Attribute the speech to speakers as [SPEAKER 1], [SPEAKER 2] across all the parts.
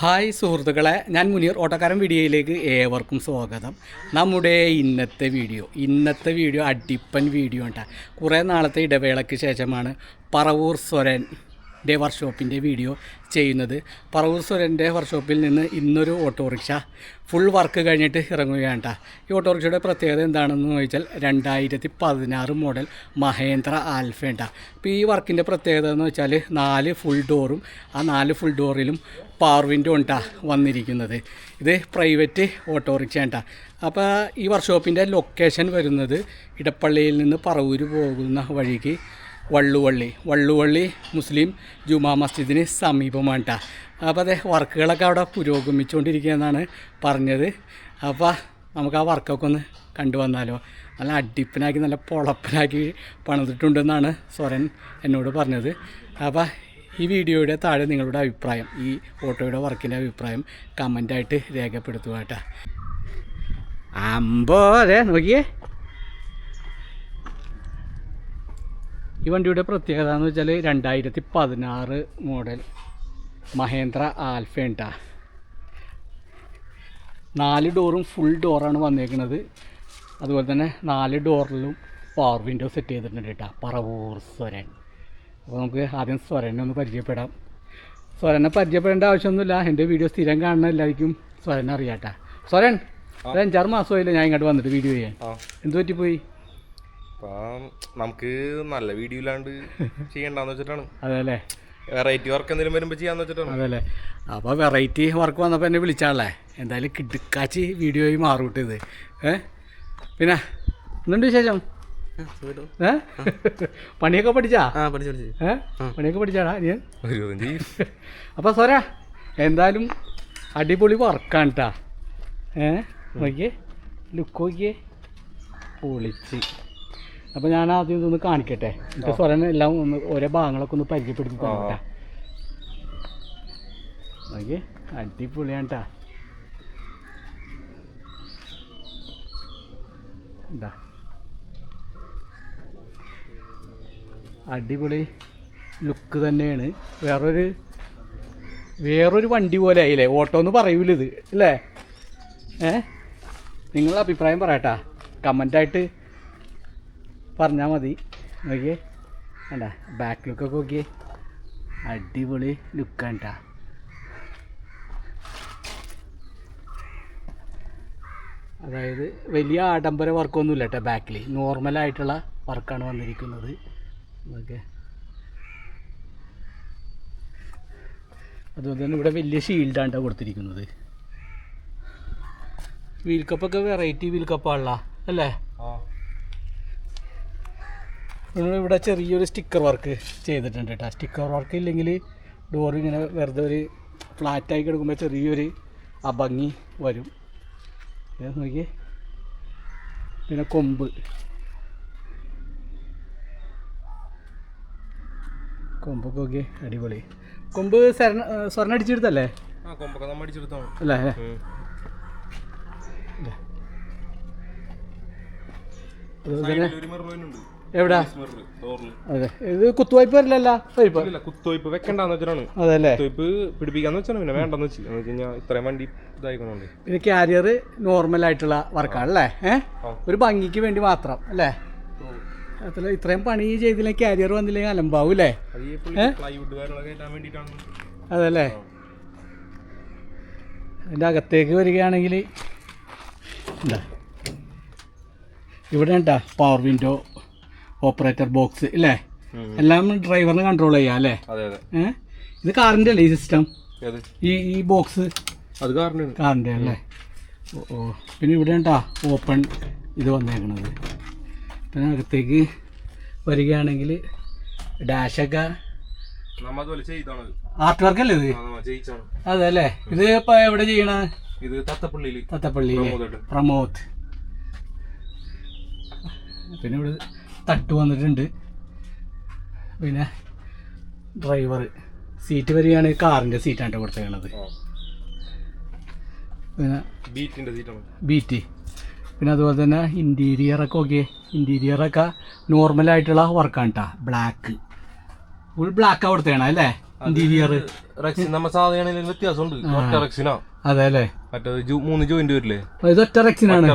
[SPEAKER 1] Hi സുഹൃത്തുക്കളെ ഞാൻ മുനീർ ഓട്ടക്കാരൻ വീഡിയോയിലേക്ക് ഏവർക്കും സ്വാഗതം. നമ്മുടെ ഇന്നത്തെ വീഡിയോ ഇന്നത്തെ വീഡിയോ അടിപ്പൻ വീഡിയോ ഉണ്ടാ കുറേ നാളത്തെ ഇടവേളയ്ക്ക് ശേഷമാണ് പറവൂർ സ്വരന്റെ വർക്ക്ഷോപ്പിന്റെ വീഡിയോ ചെയ്യുന്നത്. പറവൂർ സ്വരന്റെ വർക്ക്ഷോപ്പിൽ നിന്ന് ഇന്നൊരു ഓട്ടോറിക്ഷ ഫുൾ വർക്ക് കഴിഞ്ഞിട്ട് ഇറങ്ങുകയാണ് കേട്ടോ ഈ ഓട്ടോറിക്ഷയുടെ പ്രത്യേകത എന്താണെന്ന് ചോദിച്ചാൽ രണ്ടായിരത്തി പതിനാറ് മോഡൽ മഹേന്ദ്ര ആൽഫേണ്ട അപ്പോൾ ഈ വർക്കിന്റെ പ്രത്യേകത എന്ന് വെച്ചാൽ നാല് ഫുൾ ഡോറും ആ നാല് ഫുൾ ഡോറിലും പവർ വിൻഡോ ഉണ്ടാ വന്നിരിക്കുന്നത്. ഇത് പ്രൈവറ്റ് ഓട്ടോറിക്ഷ ഉണ്ടാ അപ്പോൾ ഈ വർക്ക്ഷോപ്പിന്റെ ലൊക്കേഷൻ വരുന്നത് ഇടപ്പള്ളിയിൽ നിന്ന് പറവൂർ പോകുന്ന വഴിക്ക് വള്ളുവള്ളി. വള്ളുവള്ളി മുസ്ലിം ജുമാ മസ്ജിദിന് സമീപമാണ്. അപ്പോൾ അതെ വർക്കുകളൊക്കെ അവിടെ പുരോഗമിച്ചുകൊണ്ടിരിക്കുകയെന്നാണ് പറഞ്ഞത്. അപ്പോൾ നമുക്ക് ആ വർക്കൊക്കെ ഒന്ന് കണ്ടുവന്നാലോ. നല്ല അടിപ്പനാക്കി നല്ല പൊളപ്പനാക്കി പണിതിട്ടുണ്ടെന്നാണ് സ്വരൻ എന്നോട് പറഞ്ഞത്. അപ്പോൾ ഈ വീഡിയോയുടെ താഴെ നിങ്ങളുടെ അഭിപ്രായം ഈ ഓട്ടോയുടെ വർക്കിന്റെ അഭിപ്രായം കമന്റായിട്ട് രേഖപ്പെടുത്തുക കേട്ടോ. അമ്പോ അതെ നോക്കിയേ. ഈ വണ്ടിയുടെ പ്രത്യേകത എന്ന് വെച്ചാൽ രണ്ടായിരത്തി പതിനാറ് മോഡൽ മഹേന്ദ്ര ആൽഫേണ്ട നാല് ഡോറും ഫുൾ ഡോറാണ് വന്നേക്കുന്നത് അതുപോലെ തന്നെ നാല് ഡോറിലും പവർ വിൻഡോ സെറ്റ് ചെയ്തിട്ടുണ്ട് കേട്ടോ പറവൂർ സ്വരൻ. അപ്പോൾ നമുക്ക് ആദ്യം സ്വരനെ ഒന്ന് പരിചയപ്പെടാം. സ്വരനെ പരിചയപ്പെടേണ്ട ആവശ്യമൊന്നുമില്ല. എന്റെ വീഡിയോ സ്ഥിരം കാണുന്ന എല്ലാവർക്കും സ്വരനെ അറിയാട്ടാ സ്വരൻ ഒരു അഞ്ചാറ് മാസമായില്ല ഞാൻ ഇങ്ങോട്ട് വന്നിട്ട് വീഡിയോ ചെയ്യാൻ. എന്ത് പറ്റിപ്പോയി?
[SPEAKER 2] അപ്പം നമുക്ക് നല്ല വീഡിയോ ഇല്ലാണ്ട് ചെയ്യണ്ടെന്ന് വെച്ചിട്ടാണ്.
[SPEAKER 1] അതെല്ലേ?
[SPEAKER 2] വെറൈറ്റി വർക്ക് എന്തെങ്കിലും വരുമ്പോൾ ചെയ്യാന്ന് വെച്ചിട്ടാണ്.
[SPEAKER 1] അതല്ലേ? അപ്പോൾ വെറൈറ്റി വർക്ക് വന്നപ്പോൾ എന്നെ വിളിച്ചാളേ. എന്തായാലും കിടുക്കാച്ചി വീഡിയോ ആയി ഇത്. ഏ? പിന്നെ എന്തുണ്ട് വിശേഷം? പണിയൊക്കെ പഠിച്ചാ?
[SPEAKER 2] ആ പഠിച്ചു പഠിച്ചു.
[SPEAKER 1] പണിയൊക്കെ പഠിച്ചാടാ നീ?
[SPEAKER 2] സോരാ
[SPEAKER 1] അപ്പോൾ സോര എന്തായാലും അടിപൊളി വർക്കാണ് കേട്ടാ ഏ? നോക്കിയേ ലുക്ക് നോക്കിയേ. പൊളിച്ച്. അപ്പോൾ ഞാൻ ആദ്യം ഇതൊന്ന് കാണിക്കട്ടെ? എന്നിട്ട് സ്വരൻ എല്ലാം ഒന്ന് ഓരോ ഭാഗങ്ങളൊക്കെ ഒന്ന് പരിചയപ്പെടുത്തി തരാം നോക്കി അടിപൊളിയാണ് കേട്ടാ എന്താ അടിപൊളി ലുക്ക് തന്നെയാണ്. വേറൊരു വേറൊരു വണ്ടി പോലെ ആയില്ലേ? ഓട്ടോ എന്ന് പറയൂല ഇത് അല്ലേ? ഏ? നിങ്ങളുടെ അഭിപ്രായം പറയട്ടാ. കമന്റായിട്ട് പറഞ്ഞാൽ മതി. നോക്കിയേ. വേണ്ട ബാക്ക് ലുക്കൊക്കെ നോക്കിയേ. അടിപൊളി ലുക്കാണ് കേട്ടാ അതായത് വലിയ ആഡംബര വർക്കൊന്നുമില്ല കേട്ടോ ബാക്കിൽ നോർമലായിട്ടുള്ള വർക്കാണ് വന്നിരിക്കുന്നത്. ഓക്കെ അതുപോലെ തന്നെ ഇവിടെ വലിയ ഷീൽഡാണ് കേട്ടോ കൊടുത്തിരിക്കുന്നത്. വീൽ കപ്പൊക്കെ വെറൈറ്റി വീൽ കപ്പാണല്ലോ അല്ലേ? ഇവിടെ ചെറിയൊരു സ്റ്റിക്കർ വർക്ക് ചെയ്തിട്ടുണ്ട് കേട്ടോ സ്റ്റിക്കർ വർക്ക് ഇല്ലെങ്കിൽ ഡോർ ഇങ്ങനെ വെറുതെ ഒരു ഫ്ലാറ്റായി കിടക്കുമ്പോൾ ചെറിയൊരു അഭംഗി വരും. നോക്കി പിന്നെ കൊമ്പ്. കൊമ്പൊക്കെ നോക്കി അടിപൊളി. കൊമ്പ് സ്വർണ സ്വർണ അടിച്ചെടുത്തല്ലേ? അല്ലേ? അതുപോലെ തന്നെ എവിടാ? അതെ. ഇത് കുത്തുവായ്പ വരില്ലല്ല? വൈപ്പ്
[SPEAKER 2] ഇല്ല കുത്തൊയ്പ്പ് വെക്കണ്ടെന്ന് വെച്ചാണ്
[SPEAKER 1] അതല്ലേ?
[SPEAKER 2] കുത്തുവായ്പ പിടിപ്പിക്കാന്ന് വെച്ചാണ് പിന്നെ വേണ്ടെന്ന് എന്ന് കഴിഞ്ഞാൽ ഇത്രയും വണ്ടി ഇതായിക്കൊണ്ട്
[SPEAKER 1] പിന്നെ കാരിയർ നോർമൽ ആയിട്ടുള്ള വർക്കാണ് അല്ലേ ഏഹ് ഒരു ഭംഗിക്ക് വേണ്ടി മാത്രം അല്ലേ? അത്ര ഇത്രയും പണി ചെയ്തില്ല? കാരിയർ വന്നില്ലെങ്കിൽ അലമ്പാവും അല്ലേ? അതല്ലേ? അതിന്റെ അകത്തേക്ക് വരികയാണെങ്കിൽ എന്താ ഇവിടെ ഉണ്ടാ പവർ വിൻഡോ ഓപ്പറേറ്റർ ബോക്സ് അല്ലേ എല്ലാം ഡ്രൈവറിന് കൺട്രോൾ ചെയ്യാം അല്ലേ? ഏഹ് ഇത് കാറിന്റെ അല്ലേ ഈ സിസ്റ്റം ഈ ഈ ബോക്സ്
[SPEAKER 2] അത്
[SPEAKER 1] കാറിന്റെ അല്ലേ? ഓ ഓ. പിന്നെ ഇവിടെ ഉണ്ടാ ഓപ്പൺ ഇത് വന്നേക്കണത്. പിന്നെ അകത്തേക്ക് വരികയാണെങ്കിൽ ഡാഷൊക്കെ ആർട്ട് വർക്ക് അല്ലേ ഇത്? അതെ അല്ലേ? ഇത് ഇപ്പൊ എവിടെ ചെയ്യണ?
[SPEAKER 2] ഇത് തത്തപ്പള്ളിയിൽ തത്തപ്പള്ളിയിൽ.
[SPEAKER 1] പ്രമോദ്. പിന്നെ ഇവിടെ തട്ട് വന്നിട്ടുണ്ട്. പിന്നെ ഡ്രൈവർ സീറ്റ് വരികയാണ് കാറിന്റെ സീറ്റാണ് കൊടുത്തേക്കണത്. പിന്നെ
[SPEAKER 2] ബീറ്റിന്റെ സീറ്റാണ്
[SPEAKER 1] ബീറ്റ് പിന്നെ അതുപോലെ തന്നെ ഇന്റീരിയറൊക്കെ ഓക്കെ ഇന്റീരിയറൊക്കെ നോർമലായിട്ടുള്ള വർക്കാണ് കേട്ടോ ബ്ലാക്ക് ഫുൾ ബ്ലാക്ക് കൊടുത്തേക്കണം അല്ലേ?
[SPEAKER 2] റെക്സിൻ നമ്മ സാധാരണ വ്യത്യാസമുണ്ട്.
[SPEAKER 1] അതെ അല്ലേ?
[SPEAKER 2] മറ്റേത് മൂന്ന് ജോയിന്റ് വരില്ലേ?
[SPEAKER 1] ഇത് ഒറ്റ റെക്സിനാണ്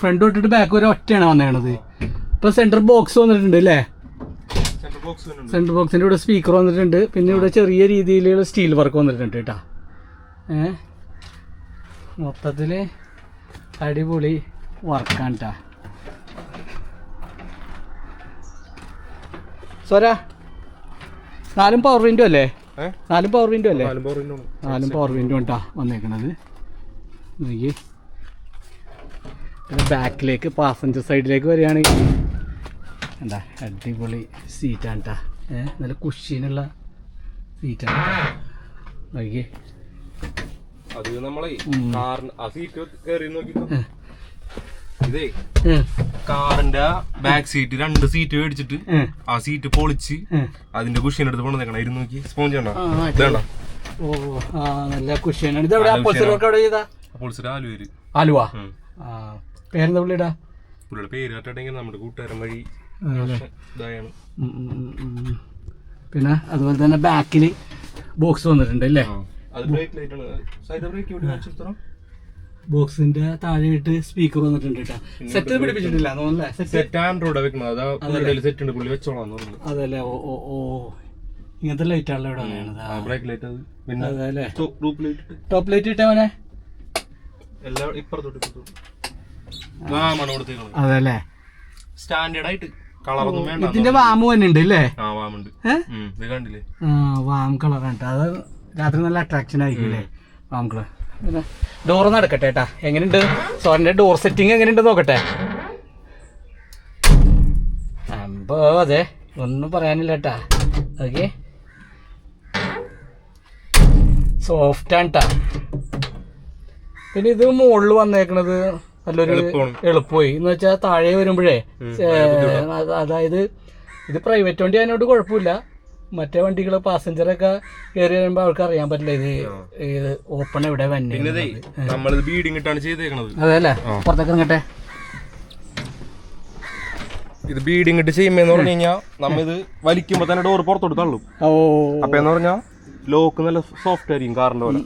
[SPEAKER 1] ഫ്രണ്ട് തൊട്ടിട്ട് ബാക്ക് വരെ ഒറ്റയാണ് വന്നേണത് ഇപ്പൊ സെന്റർ ബോക്സ് വന്നിട്ടുണ്ട് അല്ലേ?
[SPEAKER 2] സെന്റർ
[SPEAKER 1] ബോക്സിന്റെ ഇവിടെ സ്പീക്കർ വന്നിട്ടുണ്ട്. പിന്നെ ഇവിടെ ചെറിയ രീതിയിലുള്ള സ്റ്റീൽ വർക്ക് വന്നിട്ടുണ്ട് കേട്ടോ ഏ? മൊത്തത്തിൽ അടിപൊളി വർക്കാണ് കേട്ടോ സോരാ നാലും പവർ വിൻഡോ അല്ലേ? നാലും പവർ വിൻഡോ അല്ലേ?
[SPEAKER 2] നാലും
[SPEAKER 1] പവർ വിൻഡോ ഉണ്ടാ വന്നേക്കണത്. നോക്കി പിന്നെ ബാക്കിലേക്ക് പാസഞ്ചർ സൈഡിലേക്ക് വരികയാണെങ്കിൽ എന്താ അടിപൊളി സീറ്റാണ് കേട്ടാ ഏഹ് നല്ല കുഷീനുള്ള സീറ്റാണ് നോക്കി
[SPEAKER 2] അത് നമ്മളെ കാറിന് ആ സീറ്റ് കയറി നോക്കി ഇതേ. കാറിന്റെ ബാക്ക് സീറ്റ് രണ്ട് സീറ്റ് മേടിച്ചിട്ട് ആ സീറ്റ് പൊളിച്ച് അതിന്റെ കുഷ്യൻ എടുത്ത് കൊണ്ടുവന്നേക്കണം. ഇരുന്ന് നോക്കി. സ്പോഞ്ച് വേണ്ട
[SPEAKER 1] ആ,
[SPEAKER 2] ഇതേണ്ട
[SPEAKER 1] ഓ ആ നല്ല കുഷ്യനാണ് അപ്പോൾസർ വർക്ക് ചെയ്താ?
[SPEAKER 2] ആലുവേര്
[SPEAKER 1] ആലുവ? പേരെന്താ പുള്ളിയുടെ?
[SPEAKER 2] പുള്ളിയുടെ പേര് കേട്ടിട്ടെങ്കിൽ നമ്മുടെ കൂട്ടുകാരൻ വഴി ഇതായാണ്.
[SPEAKER 1] പിന്നെ അതുപോലെ തന്നെ ബാക്കിൽ ബോക്സ് വന്നിട്ടുണ്ട് അല്ലേ?
[SPEAKER 2] അത് ബ്രേക്ക് ലൈറ്റ് ആണ്. സൈഡ് ബ്രേക്ക് ഇവിടെ
[SPEAKER 1] ബോക്സിന്റെ താഴെയായിട്ട് സ്പീക്കർ വന്നിട്ടുണ്ട് കേട്ടോ സെറ്റ് പിടിപ്പിച്ചിട്ടില്ല സെറ്റ്
[SPEAKER 2] ആൻഡ്രോയിഡ് വെക്കുന്നത് അതാ പുള്ളിയുടെ സെറ്റ് ഉണ്ട് പുള്ളി വെച്ചോളാം
[SPEAKER 1] അതല്ലേ ഓ ഓ ഓ. ഇങ്ങനത്തെ ലൈറ്റ് ആണല്ലോ ഇവിടെ
[SPEAKER 2] ബ്രേക്ക് ലൈറ്റ് അത്. പിന്നെ
[SPEAKER 1] അതല്ലേ ടോപ്പ് ലൈറ്റ് ഇട്ടവനെ
[SPEAKER 2] എല്ലാം ഇപ്പുറത്തോട്ട്
[SPEAKER 1] അതല്ലേ?
[SPEAKER 2] സ്റ്റാൻഡേർഡ് ആയിട്ട്
[SPEAKER 1] ഇതിന്റെ വാമ് തന്നെ ഉണ്ട് അല്ലേ വാം കളറാണ് അത് രാത്രി നല്ല അട്രാക്ഷൻ ആയിരിക്കും അല്ലേ വാം കളർ. പിന്നെ ഡോർ നടക്കട്ടെ ഏട്ടാ എങ്ങനെയുണ്ട്? സോറിന്റെ ഡോർ സെറ്റിംഗ് എങ്ങനെയുണ്ട് നോക്കട്ടെ. അമ്പോ അതെ. ഒന്നും പറയാനില്ല ഏട്ടാ ഓക്കെ. സോഫ്റ്റ് ആണ് കേട്ടാ പിന്നെ ഇത് മുകളിൽ വന്നേക്കണത് നല്ലൊരു. എളുപ്പമായി. എന്ന് വെച്ചാൽ താഴെ വരുമ്പോഴേ അതായത് ഇത് പ്രൈവറ്റ് വണ്ടി അതിനോട് കുഴപ്പമില്ല. മറ്റേ വണ്ടികളെ പാസഞ്ചറൊക്കെ കയറി വരുമ്പോ അവർക്ക് അറിയാൻ പറ്റില്ല ഇത് ഇത് ഓപ്പൺ എവിടെ വന്നെ
[SPEAKER 2] നമ്മളിത് ബീഡിങ് ഇട്ടാണ് ചെയ്തേക്കണത്.
[SPEAKER 1] പുറത്തേക്ക് ഇറങ്ങട്ടെ.
[SPEAKER 2] ഇത് ബീഡിങ് ഇട്ട് ചെയ്യുമ്പോന്ന് പറഞ്ഞു കഴിഞ്ഞാൽ നമ്മ ഇത് വലിക്കുമ്പോ തന്നെ ഡോർ പുറത്തോട്ട് തള്ളും. അപ്പൊ എന്ന് പറഞ്ഞാൽ ലോക്ക് നല്ല സോഫ്റ്റ് ആയിരിക്കും കാറിന്റെ പോലെ.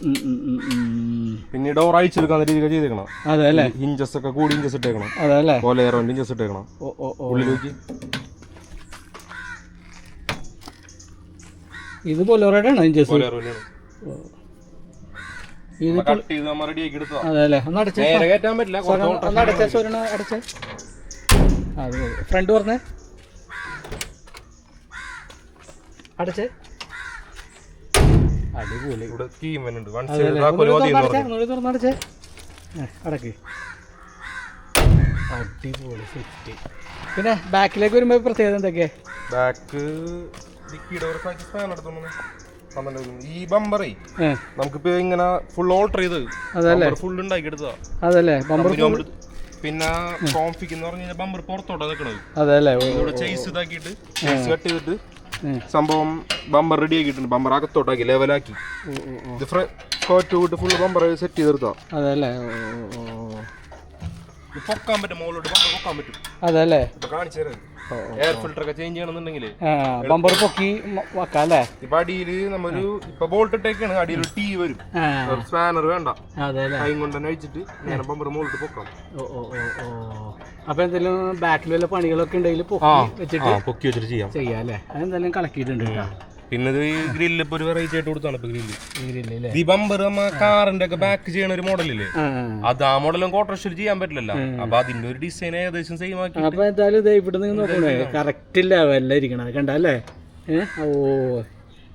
[SPEAKER 2] പിന്നെ ഡോർ അഴിച്ചെടുക്കാൻ രീതിക്ക് ചെയ്തേക്കണം.
[SPEAKER 1] അതെ അല്ലേ?
[SPEAKER 2] ഹിഞ്ചസ് ഒക്കെ കൂടി ഇഞ്ചസ് ഇട്ടേക്കണം.
[SPEAKER 1] അതെ അല്ലേ?
[SPEAKER 2] പോലെയറോന്റെ ഹിഞ്ചസ് ഇട്ടേക്കണം.
[SPEAKER 1] ഓ ഓ ഓ.
[SPEAKER 2] ഉള്ളിലേക്ക്
[SPEAKER 1] ഇത് പൊലോറയുടെ ആണോ ഇഞ്ചസ് ഇത് അതെ അല്ലേ ഒന്ന് അടച്ചേ. ഒന്ന് അടച്ചേ അടച്ചേ അത് ഫ്രണ്ട് പറഞ്ഞേ. അടച്ചേ. അടിപൊളി. തുറന്നടച്ചേ. ഏ, അടക്ക്. അടിപൊളി സെറ്റ് പിന്നെ ബാക്കിലേക്ക് വരുമ്പോ പ്രത്യേകത എന്തൊക്കെയാ?
[SPEAKER 2] ബാക്ക് ഈ ബമ്പറേ നമുക്കിപ്പോ ഇങ്ങനെ ഫുൾ ഓൾട്ടർ ചെയ്ത്
[SPEAKER 1] അതല്ലേ?
[SPEAKER 2] ഫുൾ ഉണ്ടാക്കി എടുത്തതാ
[SPEAKER 1] അതല്ലേ? ബമ്പർ
[SPEAKER 2] കമ്പനി ബമ്പർ പിന്നെ കോൺഫിക് എന്ന് പറഞ്ഞു ബമ്പർ പുറത്തോട്ടാ നിൽക്കണത്
[SPEAKER 1] അതല്ലേ? ഓ,
[SPEAKER 2] ഇവിടെ ചേസ് ഇതാക്കിയിട്ട് ചേസ് കട്ട് ചെയ്തിട്ട്. സംഭവം ബമ്പർ റെഡി ആക്കിയിട്ടുണ്ട്. ബമ്പർ അകത്തോട്ടാക്കി ലെവലാക്കി. ഇത് സ്കോറ്റ് വിട്ട് ഫുൾ ബമ്പർ സെറ്റ് ചെയ്തെടുത്താ
[SPEAKER 1] അതല്ലേ?
[SPEAKER 2] പൊക്കാൻ പറ്റും മുകളിലോട്ട് ബമ്പർ പൊക്കാൻ പറ്റും.
[SPEAKER 1] അതല്ലേ?
[SPEAKER 2] ഇപ്പൊ കാണിച്ചു തരാം. എയർ ഒക്കെ ചേഞ്ച് ചെയ്യണമെന്നുണ്ടെങ്കിൽ
[SPEAKER 1] ബമ്പർ പൊക്കി വെക്കാം അല്ലേ?
[SPEAKER 2] ഇപ്പൊ അടിയിൽ നമ്മൊരു ഇപ്പൊ ബോൾട്ട് ഇട്ടേക്കാണ് അടിയിൽ ഒരു ടീ വരും സ്പാനർ വേണ്ട.
[SPEAKER 1] അതല്ലേ?
[SPEAKER 2] കൈ കൊണ്ട് തന്നെ അഴിച്ചിട്ട് ഇങ്ങനെ ബമ്പർ മുകളിലോട്ട് പൊക്കാം.
[SPEAKER 1] ഓ ഓ ഓ ഓ. അപ്പൊ എന്തെങ്കിലും ബാക്കിൽ വല്ല പണികളൊക്കെ ഉണ്ടെങ്കിൽ പൊക്കി വെച്ചിട്ട്
[SPEAKER 2] പൊക്കി വെച്ചിട്ട് ചെയ്യാം.
[SPEAKER 1] ചെയ്യാം അല്ലേ? അതെന്തായാലും കളക്കിയിട്ടുണ്ട് കേട്ടോ.
[SPEAKER 2] പിന്നെ ഈ ഗ്രില്ല് ഇപ്പൊ ഒരു വെറൈറ്റി ആയിട്ട് കൊടുത്താണ് ഇപ്പൊ ഗ്രില്ല്
[SPEAKER 1] ദിബംബർ അല്ലേ
[SPEAKER 2] ഈ ബമ്പർ നമ്മ കാറിന്റെ ഒക്കെ ബാക്ക് ചെയ്യണ ഒരു മോഡലില്ലേ അത് ആ മോഡലും കോട്ടറശ്ശേരി ചെയ്യാൻ പറ്റില്ലല്ലോ. അപ്പൊ അതിന്റെ ഒരു ഡിസൈൻ ഏകദേശം സെയിം ആക്കി
[SPEAKER 1] അപ്പൊ എന്തായാലും ഇത് ഇവിടെ നിന്ന് നോക്കണേ. കറക്റ്റ് ലെവലിൽ ഇരിക്കണത്. കണ്ടല്ലേ ഓ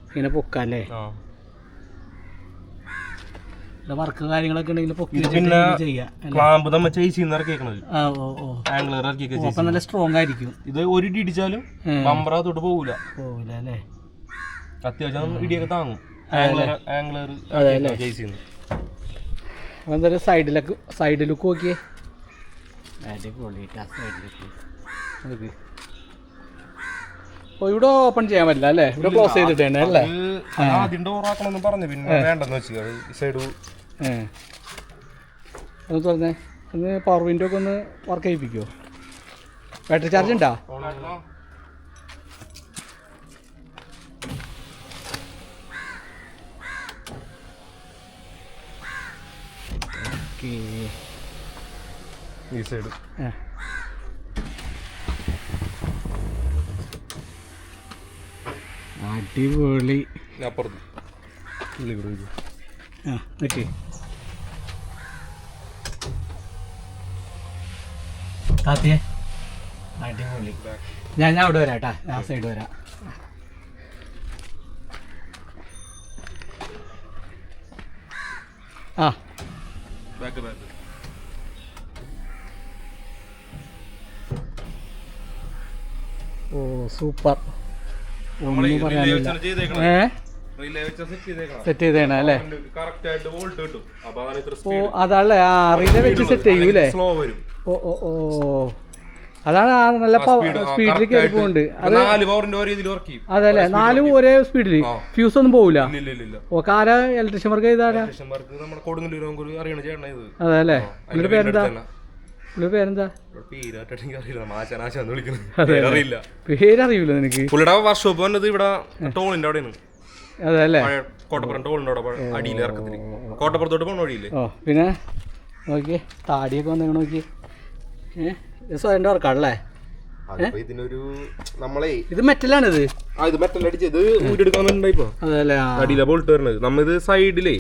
[SPEAKER 1] ഇങ്ങനെ പൊക്കാല്ലേ. വർക്ക് കാര്യങ്ങളൊക്കെ ഉണ്ടെങ്കിൽ
[SPEAKER 2] പിന്നെ ക്ലാമ്പ് ഇറക്കിയേക്കണത്. ആംഗ്ലർ ഇറക്കിയൊക്കെ
[SPEAKER 1] നല്ല സ്ട്രോങ് ആയിരിക്കും.
[SPEAKER 2] ഇത് ഒരു ഇടി ഇടിച്ചാലും. തൊട്ട് പോകൂല
[SPEAKER 1] അല്ലേ?
[SPEAKER 2] അത്യാവശ്യം ഇടിയൊക്കെ താങ്ങും. ആംഗ്ലർ
[SPEAKER 1] അപ്പൊ എന്തായാലും സൈഡിലേക്ക് സൈഡ് ലുക്ക് നോക്കിയേ. ഓ ഇവിടെ ഓപ്പൺ ചെയ്യാൻ പറ്റില്ല അല്ലേ? ഇവിടെ ക്ലോസ് ചെയ്തിട്ടേ അല്ലേ?
[SPEAKER 2] ആദ്യം ഡോറാക്കണമെന്ന് പറഞ്ഞു. പിന്നെ വേണ്ടെന്ന് വെച്ചു. സൈഡ്
[SPEAKER 1] ഒന്ന് തുറന്നേ ഒന്ന് പവർ വിൻഡോ ഒക്കെ ഒന്ന് വർക്ക് ചെയ്യിപ്പിക്കോ ബാറ്ററി ചാർജ് ഉണ്ടോ? ഓക്കെ
[SPEAKER 2] ഈ സൈഡ്.
[SPEAKER 1] അടിപൊളി. ആ ഓക്കെ താത്തിയെ? അടിപൊളി. ഞാൻ ഞാൻ അവിടെ വരാം കേട്ടാ. ഞാൻ സൈഡ് വരാം. ആ.
[SPEAKER 2] ബാക്ക്
[SPEAKER 1] ഓ സൂപ്പർ.
[SPEAKER 2] സെറ്റ്
[SPEAKER 1] ചെയ്തേണ അല്ലേ? ഓ അതല്ലേ? ആ റിലേ വെച്ച് സെറ്റ് ചെയ്യൂലേ? ഓ ഓ ഓ. അതാണ് ആ നല്ല സ്പീഡിൽ
[SPEAKER 2] എടുക്കുന്നുണ്ട്
[SPEAKER 1] അതല്ലേ നാലും ഒരേ സ്പീഡിൽ ഫ്യൂസ് ഒന്നും പോവില്ല.
[SPEAKER 2] ഓക്കെ ആരാ ഇല്ല ഇതാരാ
[SPEAKER 1] അതല്ലേ പുള്ളിയുടെ പേരെന്താ? പുള്ളിയുടെ പേരെന്താ?
[SPEAKER 2] ഇവിടെ പേരാട്ടെനിക്ക് അറിയില്ല. മാശാൻ ആശാന്ന് വിളിക്കുന്നത് അറിയില്ല
[SPEAKER 1] പേരറിയൂല നിനക്ക്.
[SPEAKER 2] പുള്ളിയുടെ വർക്ക്ഷോപ്പ് വന്നത് ഇവിടെ ടോളിന്റെ അവിടെയാണ്.
[SPEAKER 1] അതല്ലേ
[SPEAKER 2] കോട്ടപ്പുറം ടോളിന്റെ അവിടെ അടിയിൽ കോട്ടപ്പുറത്തോട്ട് വഴിയില്ലേ?
[SPEAKER 1] ഓ പിന്നെ നോക്കിയേ താടിയൊക്കെ വന്നു നോക്കി ഏഹ് സ്വയം വർക്കാണല്ലേ
[SPEAKER 2] ഇതിനൊരു നമ്മളെ
[SPEAKER 1] ഇത് മെറ്റലാണിത്.
[SPEAKER 2] ആ ഇത് മെറ്റൽ അടിച്ച് ഇത് ഊരിയെടുക്കാന്നുണ്ടായിപ്പോ
[SPEAKER 1] അതല്ലേ ആ.
[SPEAKER 2] അടിയിലെ ബോൾട്ട് വരുന്നത് നമ്മ ഇത് സൈഡിലേ.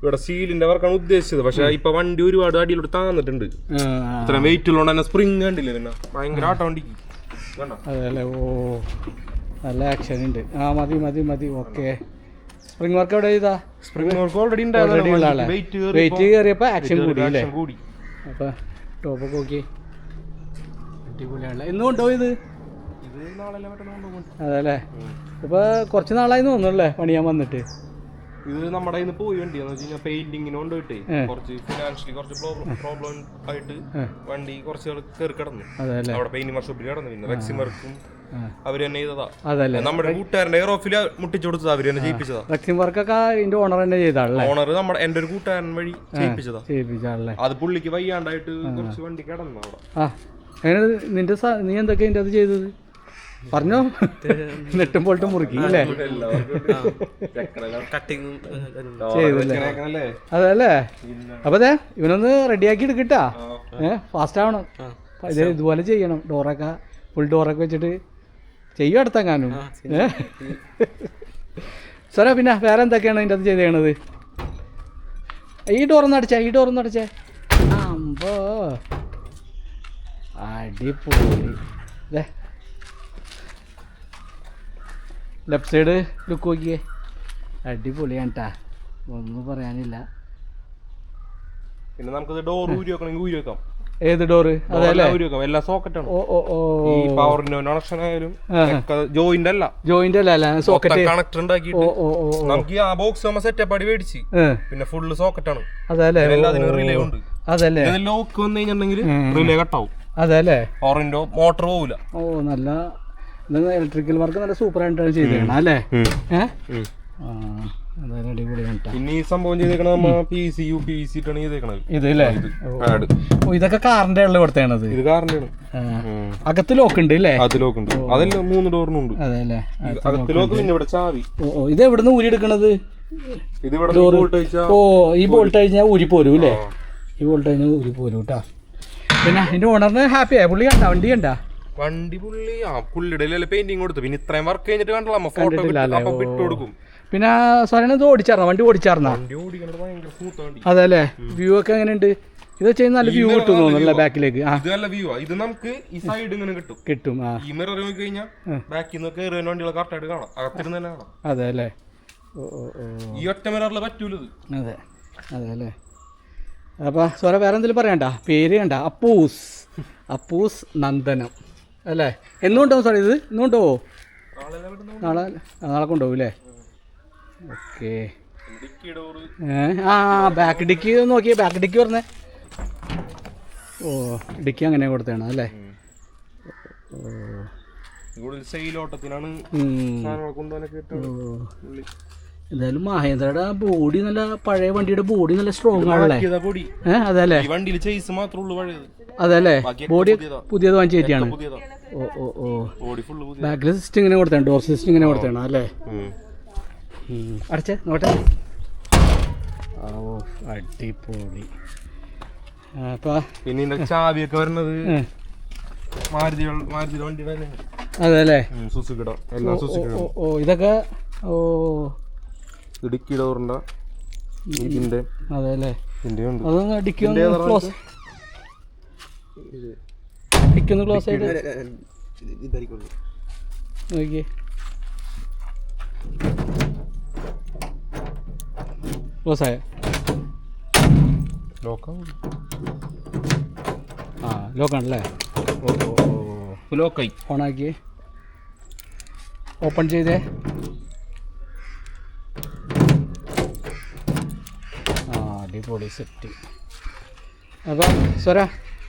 [SPEAKER 2] ഇവിടെ സീലിന്റെ വർക്കാണ് ഉദ്ദേശിച്ചത്. പക്ഷെ ഇപ്പൊ വണ്ടി ഒരുപാട് അടിയിലോട്ട് താന്നിട്ടുണ്ട്. ഇത്ര വെയിറ്റ് ഉള്ളതുകൊണ്ട് തന്നെ സ്പ്രിങ് കണ്ടില്ലേ പിന്നെ ഭയങ്കര ആട്ടം വണ്ടിക്ക്.
[SPEAKER 1] അതെല്ലേ ഓ. നല്ല ആക്ഷൻ ഉണ്ട്. ആ മതി മതി മതി. ഓക്കെ. സ്പ്രിംഗ് വർക്ക് എവിടെ ചെയ്താ?
[SPEAKER 2] സ്പ്രിങ് വർക്ക് ഓൾറെഡി വെയിറ്റ്
[SPEAKER 1] കയറിയപ്പോ കയറിയപ്പോൾ ആക്ഷൻ കൂടി അല്ലേ
[SPEAKER 2] ടോപ്പ്
[SPEAKER 1] അപ്പോൾ ടോപ്പൊക്കെ നോക്കി. അടിപൊളിയാണല്ലേ? എന്ന് കൊണ്ടുപോയി ഇത് അതല്ലേ? ഇപ്പൊ കുറച്ച് നാളായി തോന്നുന്നല്ലേ പണിയാൻ വന്നിട്ട്?
[SPEAKER 2] ഇത് നമ്മുടെ ഇന്ന് പോയി വണ്ടി എന്ന് വെച്ച് പെയിന്റിങ്ങിന് കൊണ്ടുപോയിട്ടേ. കുറച്ച് ഫിനാൻഷ്യലി കുറച്ച് പ്രോബ്ലം ആയിട്ട് വണ്ടി കുറച്ച് കയറി കിടന്നു. അവിടെ പെയിന്റിംഗ് വർക്ക്ഷോപ്പിൽ കിടന്നു. പിന്നെ റെക്സിം വർക്കും. അവർ തന്നെ ചെയ്തതാ.
[SPEAKER 1] അതല്ലേ?
[SPEAKER 2] നമ്മുടെ കൂട്ടുകാരന്റെ എയർ ഓഫിൽ മുട്ടിച്ചു കൊടുത്തത് അവർ തന്നെ ചെയ്യിപ്പിച്ചതാ.
[SPEAKER 1] റക്സിം വർക്കൊക്കെ ഇതിന്റെ ഓണർ തന്നെ ചെയ്താണല്ലേ
[SPEAKER 2] ഓണർ നമ്മുടെ എന്റെ ഒരു കൂട്ടുകാരൻ വഴി ചെയ്യിപ്പിച്ചതാ.
[SPEAKER 1] ചെയ്യിപ്പിച്ചാണല്ലേ
[SPEAKER 2] അത് പുള്ളിക്ക് വയ്യാണ്ടായിട്ട് കുറച്ച് വണ്ടി കിടന്നു അവിടെ.
[SPEAKER 1] എങ്ങനെ നിന്റെ നീ എന്തൊക്കെ ഇതിന്റെ അത് ചെയ്തത്? പറഞ്ഞോ. നെട്ടും പോൾട്ടും മുറുക്കി അല്ലേ? ചെയ്തല്ലേ
[SPEAKER 2] അല്ലേ?
[SPEAKER 1] അതല്ലേ? അപ്പൊ അതെ ഇവനൊന്ന് റെഡിയാക്കി എടുക്കട്ടാ. ഏഹ് ഫാസ്റ്റ് ആവണം. ഇത് ഇതുപോലെ ചെയ്യണം. ഡോറൊക്കെ ഫുൾ ഡോറൊക്കെ വെച്ചിട്ട് ചെയ്യും അടുത്തെങ്ങാനും. ഏ? സാറേ പിന്നെ വേറെ എന്തൊക്കെയാണ് അതിന്റെ അത് ചെയ്തേണത് ഈ ഡോറൊന്ന് അടിച്ചേ ഈ ഡോറൊന്ന് അടിച്ചേ. അമ്പോ. അടിപൊളി. ലെഫ്റ്റ് സൈഡ് ലുക്ക് നോക്കിയേ. അടിപൊളിയാണ് കേട്ടാ ഒന്നും പറയാനില്ല.
[SPEAKER 2] പിന്നെ നമുക്ക് ഡോർ ഊരി വെക്കണമെങ്കിൽ ഊരി വെക്കാം.
[SPEAKER 1] ഏത് ഡോറ്
[SPEAKER 2] എല്ലാം സോക്കറ്റാണ്
[SPEAKER 1] ഓ ഓ ഓ.
[SPEAKER 2] പവറിന്റെ കണക്ഷൻ ആയാലും ജോയിന്റ് അല്ല.
[SPEAKER 1] ജോയിന്റ് അല്ല സോക്കറ്റ്
[SPEAKER 2] കണക്ടർ ഉണ്ടാക്കിയിട്ട്. നമുക്ക് ആ ബോക്സ് നമ്മ സെറ്റപ്പ് അടി മേടിച്ച്. പിന്നെ ഫുള്ള് സോക്കറ്റാണ്
[SPEAKER 1] അതല്ലേ?
[SPEAKER 2] എല്ലാത്തിനും റിലേ ഉണ്ട്.
[SPEAKER 1] അതല്ലേ?
[SPEAKER 2] ലോക്ക് വന്നു കഴിഞ്ഞിട്ടുണ്ടെങ്കിൽ റിലേ കട്ടാവും
[SPEAKER 1] അതല്ലേ?
[SPEAKER 2] ഓറിൻഡോ മോട്ടർ പോവില്ല
[SPEAKER 1] ഓ നല്ല ഇലക്ട്രിക്കൽ വർക്ക് നല്ല സൂപ്പർ ആയിട്ടാണ് ചെയ്തേക്കണം അല്ലേ.
[SPEAKER 2] പിന്നെ ഈ സംഭവം ചെയ്തേക്കണത് നമ്മ P C U P C ഇട്ടാണ് ചെയ്തേക്കണത്.
[SPEAKER 1] ഇത് അല്ലേ ഇതൊക്കെ കാറിന്റെ ഉള്ള കൊടുത്തേണത്
[SPEAKER 2] ഇത്
[SPEAKER 1] അകത്ത് ലോക്ക് ഉണ്ട് അല്ലേ
[SPEAKER 2] അത് ലോക്ക് ഉണ്ട്. അതെല്ലാം മൂന്ന് ഡോറിനുണ്ട്
[SPEAKER 1] അതെ
[SPEAKER 2] അകത്ത് ലോക്ക് പിന്നെ ഇവിടെ ചാവി.
[SPEAKER 1] ഓ ഇത് എവിടുന്ന് ഊരി എടുക്കണത്?
[SPEAKER 2] ഇത് ഇവിടെ
[SPEAKER 1] ഓ ഈ ബോൾട്ട് കഴിഞ്ഞാൽ ഊരി പോരും അല്ലേ ഈ ബോൾട്ട് കഴിഞ്ഞാൽ ഊരി പോരും കേട്ടാ പിന്നെ ഇതിന്റെ ഓണറിന് ഹാപ്പിയായ പുള്ളി കണ്ട വണ്ടി കണ്ട?
[SPEAKER 2] വണ്ടി പുള്ളി ആ പുള്ളിയുടെ പെയിന്റിങ് കൊടുത്തു. പിന്നെ ഇത്രയും വർക്ക് കഴിഞ്ഞിട്ട് കണ്ടല്ലോ അമ്മ ഫോട്ടോ? അപ്പൊ വിട്ടു കൊടുക്കും.
[SPEAKER 1] പിന്നെ സ്വരനെ ഇത് ഓടിച്ചാർന്ന? വണ്ടി ഓടിച്ചാർന്ന?
[SPEAKER 2] വണ്ടി
[SPEAKER 1] അല്ലേ? വ്യൂ ഒക്കെ എങ്ങനെയുണ്ട്? ഇത് ചെയ്യുന്ന നല്ല വ്യൂ കിട്ടും തോന്നുന്നു ബാക്കിലേക്ക്
[SPEAKER 2] ഇത് നല്ല വ്യൂ ആ. ഇത് നമുക്ക് ഈ സൈഡ് ഇങ്ങനെ കിട്ടും.
[SPEAKER 1] കിട്ടും ആ.
[SPEAKER 2] ഈ മിറർ നോക്കി കഴിഞ്ഞാൽ ബാക്കിൽ നിന്ന് കേറി വരുന്ന വണ്ടികൾ കറക്റ്റ് ആയിട്ട് കാണാം. അകത്തിരുന്ന് തന്നെ കാണാം.
[SPEAKER 1] അതെ അല്ലേ?
[SPEAKER 2] ഈ ഒറ്റ മിററിൽ പറ്റൂല ഇത്
[SPEAKER 1] അതെ. അതെ അല്ലേ? അപ്പോൾ സോറ വേറെ എന്തെങ്കിലും പറയണ്ട? പേര് കണ്ട. അപ്പൂസ്. അപ്പൂസ് നന്ദനം. അല്ലേ? എന്നുണ്ടാവും സാറേ ഇത്? എന്നുണ്ടോ? നാളെ നാളെ കൊണ്ടുപോകും അല്ലേ ഓക്കെ. ആ ബാക്ക് ഡിക്കി നോക്കിയേ ബാക്ക് ഡിക്കി പറഞ്ഞേ. ഓ ഡിക്കി അങ്ങനെ കൊടുത്തതാണ് അല്ലേ? ഓ.
[SPEAKER 2] കൊണ്ടുപോകാനൊക്കെ.
[SPEAKER 1] എന്തായാലും മഹേന്ദ്രയുടെ ബോഡി നല്ല പഴയ വണ്ടിയുടെ ബോഡി നല്ല സ്ട്രോങ് ആണല്ലേ?
[SPEAKER 2] ഇതാ പൊടി
[SPEAKER 1] ഏ അതല്ലേ? അതല്ലേ? ബോഡി
[SPEAKER 2] പുതിയത്.
[SPEAKER 1] വാങ്ങിച്ച കയറ്റിയാണ് ഓ ഓ ഓ. ബാക്കിൽ സിസ്റ്റം ഇങ്ങനെ കൊടുത്താണ് ഡോർ സിസ്റ്റം ഇങ്ങനെ കൊടുത്താണ് അല്ലേ അടച്ചേ നോട്ടെ ഓ അടിപൊളി.
[SPEAKER 2] പിന്നെ ചാവിയൊക്കെ വരുന്നത്
[SPEAKER 1] അതെ അല്ലേ ഓ ഇതൊക്കെ ഓ
[SPEAKER 2] ഇടുക്കി ഡോറിന്റെ ഇതിന്റെ
[SPEAKER 1] അതെ അല്ലേ അതൊന്ന് ഒന്ന് ക്ലോസ് ഒന്ന് ക്ലോസ് ചെയ്ത്. നോക്കിയേ. ക്ലോസ് ആയോ?
[SPEAKER 2] ലോക്കാം
[SPEAKER 1] ആ ലോക്കാണല്ലേ
[SPEAKER 2] ലോക്കായി
[SPEAKER 1] ഓണാക്കി ഓപ്പൺ ചെയ്തേ ആ അടിപൊളി സെറ്റ് അപ്പോൾ സ്വര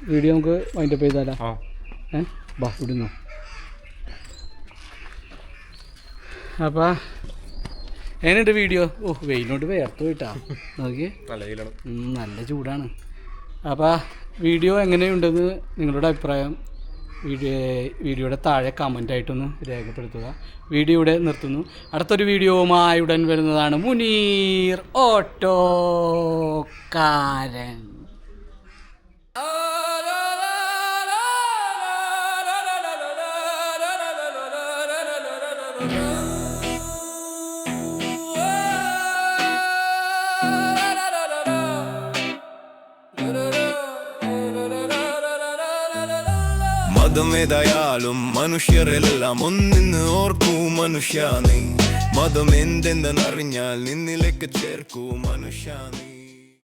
[SPEAKER 1] വീഡിയോ നമുക്ക് വൈൻഡപ്പ് ചെയ്താലോ? ഏ? ബാ ഇടുന്നു? അപ്പോൾ എങ്ങനെയുണ്ട് വീഡിയോ ഓ വെയിലോട്ട് വേർത്ത് പോയിട്ടാ. നോക്കി
[SPEAKER 2] നല്ല വെയിലാണ്.
[SPEAKER 1] നല്ല ചൂടാണ്. അപ്പോൾ വീഡിയോ എങ്ങനെയുണ്ടെന്ന് നിങ്ങളുടെ അഭിപ്രായം വീഡിയോ വീഡിയോയുടെ താഴെ കമന്റായിട്ടൊന്ന് രേഖപ്പെടുത്തുക. വീഡിയോ ഇവിടെ നിർത്തുന്നു. അടുത്തൊരു വീഡിയോവുമായി ഉടൻ വരുന്നതാണ് മുനീർ ഓട്ടോക്കാരൻ
[SPEAKER 3] മതമേതായാലും മനുഷ്യരെല്ലാം ഒന്നിന്ന് ഓർക്കൂ മനുഷ്യ നീ മതം എന്തെന്തെന്നറിഞ്ഞാൽ നിന്നിലേക്ക് ചേർക്കൂ മനുഷ്യ നീ